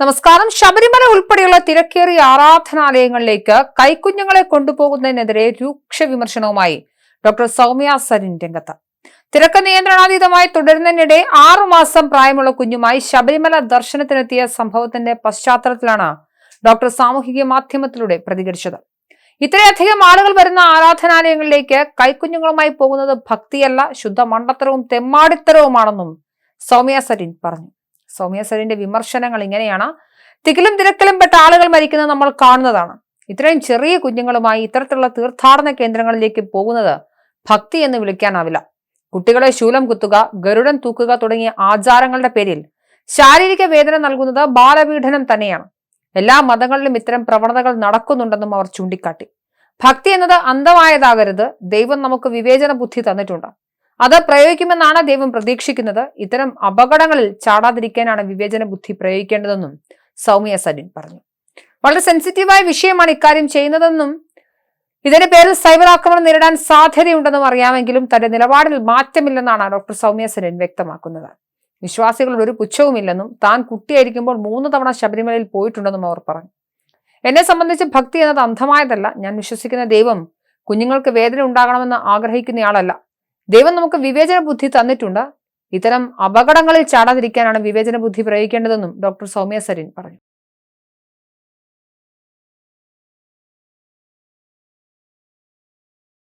നമസ്കാരം. ശബരിമല ഉൾപ്പെടെയുള്ള തിരക്കേറിയ ആരാധനാലയങ്ങളിലേക്ക് കൈക്കുഞ്ഞുങ്ങളെ കൊണ്ടുപോകുന്നതിനെതിരെ രൂക്ഷ വിമർശനവുമായി ഡോക്ടർ സൗമ്യ സരിൻ രംഗത്ത്. തിരക്ക് നിയന്ത്രണാതീതമായി തുടരുന്നതിനിടെ ആറുമാസം പ്രായമുള്ള കുഞ്ഞുമായി ശബരിമല ദർശനത്തിനെത്തിയ സംഭവത്തിന്റെ പശ്ചാത്തലത്തിലാണ് ഡോക്ടർ സാമൂഹിക മാധ്യമത്തിലൂടെ പ്രതികരിച്ചത്. ഇത്രയധികം ആളുകൾ വരുന്ന ആരാധനാലയങ്ങളിലേക്ക് കൈക്കുഞ്ഞുങ്ങളുമായി പോകുന്നത് ഭക്തിയല്ല ശുദ്ധ മണ്ടത്തരവും തെമ്മാടിത്തരവുമാണെന്നും സൗമ്യ സരിൻ പറഞ്ഞു. സൗമ്യ സരിന്റെ വിമർശനങ്ങൾ ഇങ്ങനെയാണ്. തികിലും തിരക്കിലും പെട്ട ആളുകൾ മരിക്കുന്നത് നമ്മൾ കാണുന്നതാണ്. ഇത്രയും ചെറിയ കുഞ്ഞുങ്ങളുമായി ഇത്തരത്തിലുള്ള തീർത്ഥാടന കേന്ദ്രങ്ങളിലേക്ക് പോകുന്നത് ഭക്തി എന്ന് വിളിക്കാനാവില്ല. കുട്ടികളെ ശൂലം കുത്തുക ഗരുഡൻ തൂക്കുക തുടങ്ങിയ ആചാരങ്ങളുടെ പേരിൽ ശാരീരിക വേദന നൽകുന്നത് ബാലപീഡനം തന്നെയാണ്. എല്ലാ മതങ്ങളിലും ഇത്തരം പ്രവണതകൾ നടക്കുന്നുണ്ടെന്നും അവർ ചൂണ്ടിക്കാട്ടി. ഭക്തി എന്നത് അന്ധമായതാകരുത്. ദൈവം നമുക്ക് വിവേചന ബുദ്ധി തന്നിട്ടുണ്ട്. അത് പ്രയോഗിക്കുമെന്നാണ് ദൈവം പ്രതീക്ഷിക്കുന്നത്. ഇത്തരം അപകടങ്ങളിൽ ചാടാതിരിക്കാനാണ് വിവേചന ബുദ്ധി പ്രയോഗിക്കേണ്ടതെന്നും സൗമ്യ സരിൻ പറഞ്ഞു. വളരെ സെൻസിറ്റീവായ വിഷയമാണ് ഇക്കാര്യം ചെയ്യുന്നതെന്നും ഇതിന്റെ പേരിൽ സൈബർ ആക്രമണം നേരിടാൻ സാധ്യതയുണ്ടെന്നും അറിയാമെങ്കിലും തന്റെ നിലപാടിൽ മാറ്റമില്ലെന്നാണ് ഡോക്ടർ സൗമ്യ സെനൻ വ്യക്തമാക്കുന്നത്. വിശ്വാസികളുടെ ഒരു പുച്ഛവുമില്ലെന്നും താൻ കുട്ടിയായിരിക്കുമ്പോൾ മൂന്ന് തവണ ശബരിമലയിൽ പോയിട്ടുണ്ടെന്നും അവർ പറഞ്ഞു. എന്നെ സംബന്ധിച്ച് ഭക്തി എന്നത് അന്ധമായതല്ല. ഞാൻ വിശ്വസിക്കുന്ന ദൈവം കുഞ്ഞുങ്ങൾക്ക് വേദന ഉണ്ടാകണമെന്ന് ആഗ്രഹിക്കുന്നയാളല്ല. ദൈവം നമുക്ക് വിവേചന ബുദ്ധി തന്നിട്ടുണ്ട്. ഇത്തരം അപകടങ്ങളിൽ ചാടാതിരിക്കാനാണ് വിവേചന ബുദ്ധി പ്രയോഗിക്കേണ്ടതെന്നും ഡോക്ടർ സൗമ്യ സരിൻ പറഞ്ഞു.